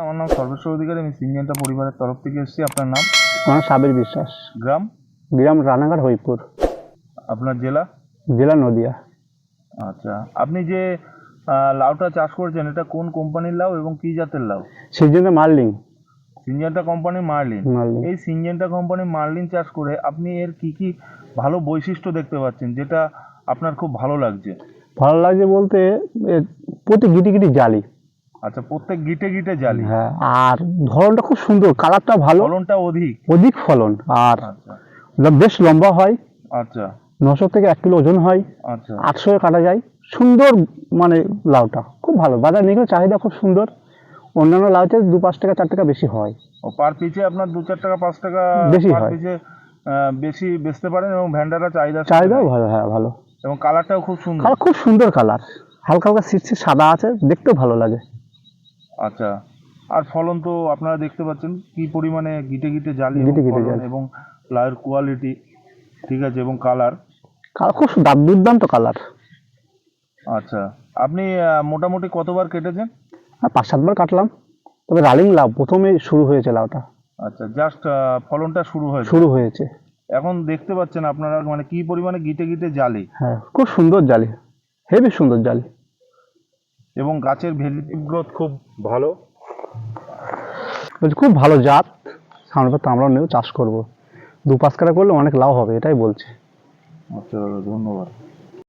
আমার নাম সর্বেশ্বর অধিকারী আমি সিনজেন্টা পরিবারের তরফ থেকে এসেছি। আপনার নাম? আমার সাবির বিশ্বাস। গ্রাম? গ্রাম রানাঘাট হইপুর আপনার জেলা? জেলা নদিয়া। আচ্ছা আপনি যে লাউটা চাষ করেছেন এটা কোন কোম্পানির লাউ এবং কি জাতের লাউ? সেই জন্য মারলিং সিনজেন্টা কোম্পানির মার্লিন। মারলিং এই সিনজেন্টা কোম্পানির মার্লিন চাষ করে আপনি এর কি কি ভালো বৈশিষ্ট্য দেখতে পাচ্ছেন যেটা আপনার খুব ভালো লাগছে? ভালো লাগছে বলতে প্রতি গিটি গিটি জালি। আচ্ছা প্রত্যেক গিটে গিটে জালি। হ্যাঁ আর ধরনটা খুব সুন্দর কালারটা ভালো। ফলনটা অধিক। অধিক ফলন আর আচ্ছা। বেশ লম্বা হয়। আচ্ছা। নশো থেকে এক কিলো ওজন হয়। আচ্ছা। আটশো কাটা যায়। সুন্দর মানে লাউটা খুব ভালো। বাজার নিয়ে গেলে চাহিদা খুব সুন্দর। অন্যান্য লাউতে দু পাঁচ টাকা চার টাকা বেশি হয়। ও পার পিছে আপনার দু চার টাকা পাঁচ টাকা বেশি হয়। বেশি বেচতে পারেন এবং ভ্যান্ডাররা চাহিদা চাহিদাও ভালো হ্যাঁ ভালো। এবং কালারটাও খুব সুন্দর। খুব সুন্দর কালার। হালকা হালকা সিটসি সাদা আছে দেখতেও ভালো লাগে। আচ্ছা। আর ফলন তো আপনারা দেখতে পাচ্ছেন কি পরিমাণে গিটে গিটে জালি এবং গিটে গিটে জালি। এবং লাউয়ের কোয়ালিটি ঠিক আছে এবং কালার কালার খুব দাম দুর্দান্ত কালার আচ্ছা। আপনি মোটামুটি কতবার কেটেছেন? আর পাঁচ সাতবার কাটলাম। তবে রানিং লাউ প্রথমে শুরু হয়েছে লাউটা। আচ্ছা জাস্ট ফলনটা শুরু হয়েছে। শুরু হয়েছে। এখন দেখতে পাচ্ছেন আপনারা মানে কি পরিমাণে গিটে গিটে জালি? হ্যাঁ খুব সুন্দর জালি। হেভি সুন্দর জালি। এবং গাছের ভেজিটিভ গ্রোথ খুব ভালো। বলছি খুব ভালো জাত। সামনে তো আমরাও নেব চাষ করব। দু পাঁচ কাটা করলে অনেক লাভ হবে এটাই বলছে। আচ্ছা দাদা ধন্যবাদ।